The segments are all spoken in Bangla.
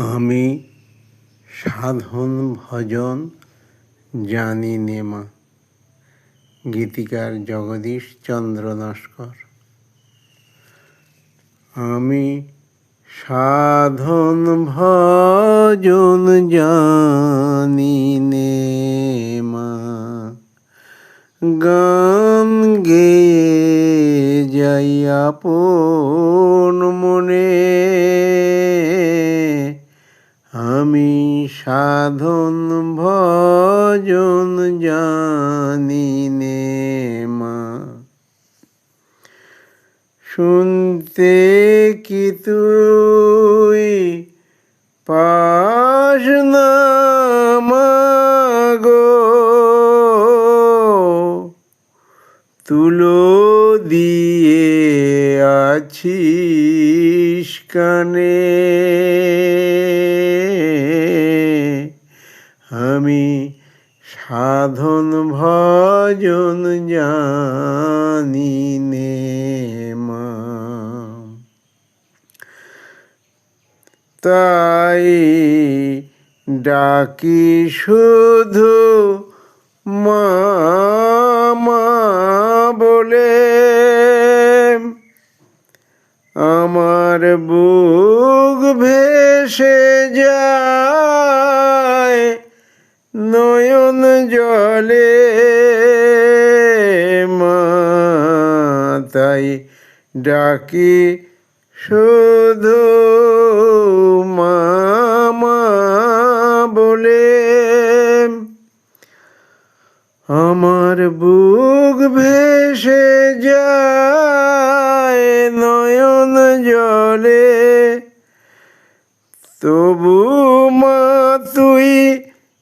আমি সাধন ভজন জানি নেমা গীতিকার জগদীশ চন্দ্র নস্কর। আমি সাধন ভজন জানি নে মা। গান গেয়ে যাই আপন আমি সাধন ভজন জানি নে মা। শুনতে কি তুই না মাগো তুলো দিয়ে আছিস সাধন ভজন জানি নে মা। তাই ডাকি শুধু মা বলে আমার বুক নয়ন জলে মা তাই ডাকি শুধু বলে, আমার বুক ভেসে যায় নয়ন জলে, তবু মা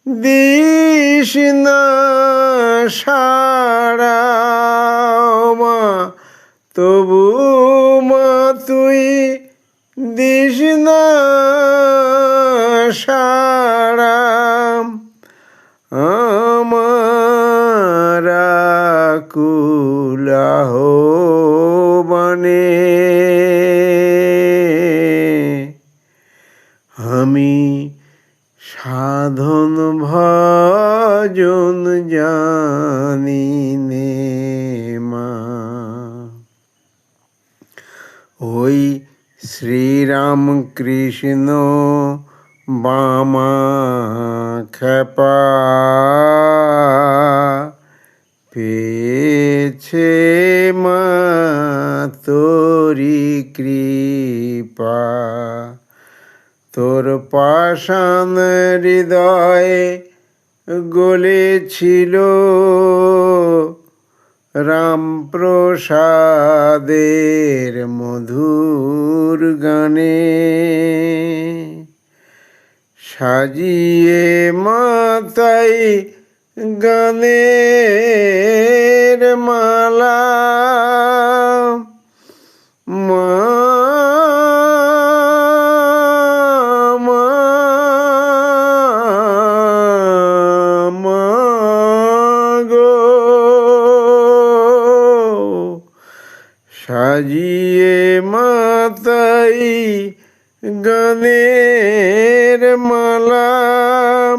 দিস না সারা মা তবু মা তুই দিস না সারা আমার কুলাহ বনে জানি নে মা। ওই শ্রীরাম কৃষ্ণ বামা খেপা পেয়েছে মা তোরি কৃপা। তোর পাষাণ হৃদয়ে গলেছিল রামপ্রসাদের মধুর গানে। সাজিয়ে মাতাই গানের মালা। মা সাজিয়ে মাতাই গানের মালাম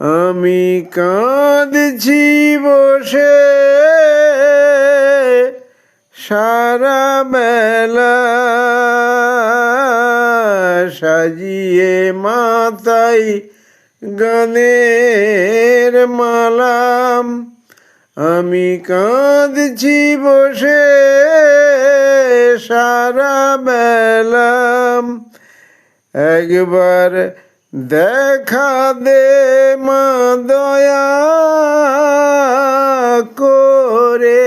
আমি কাঁদছি বসে সারা বেলা। সাজিয়ে মাতাই গানের মালাম আমি কাঁদছি বসে সারা বেলাম একবার দেখা দে মা দয়া করে।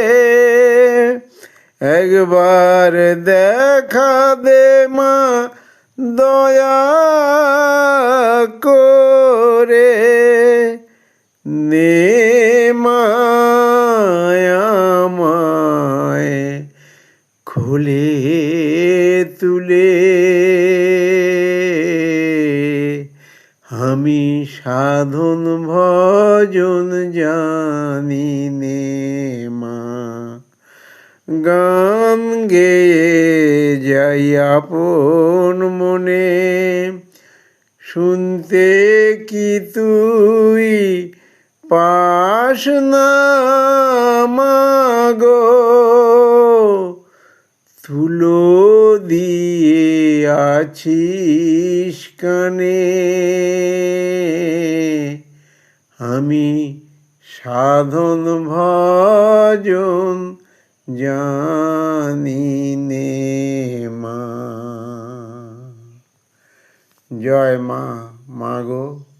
একবার দেখা দে মা দয়া করে। তুলে। আমি সাধন ভজন জানি নে মা। গান গেয়ে যাই আপন মনে। শুনতে কি তুই পাস না মাগো তুলো দিয়ে আছিস কানে। আমি সাধন ভজন জানি নে মা। জয় মা মা গো।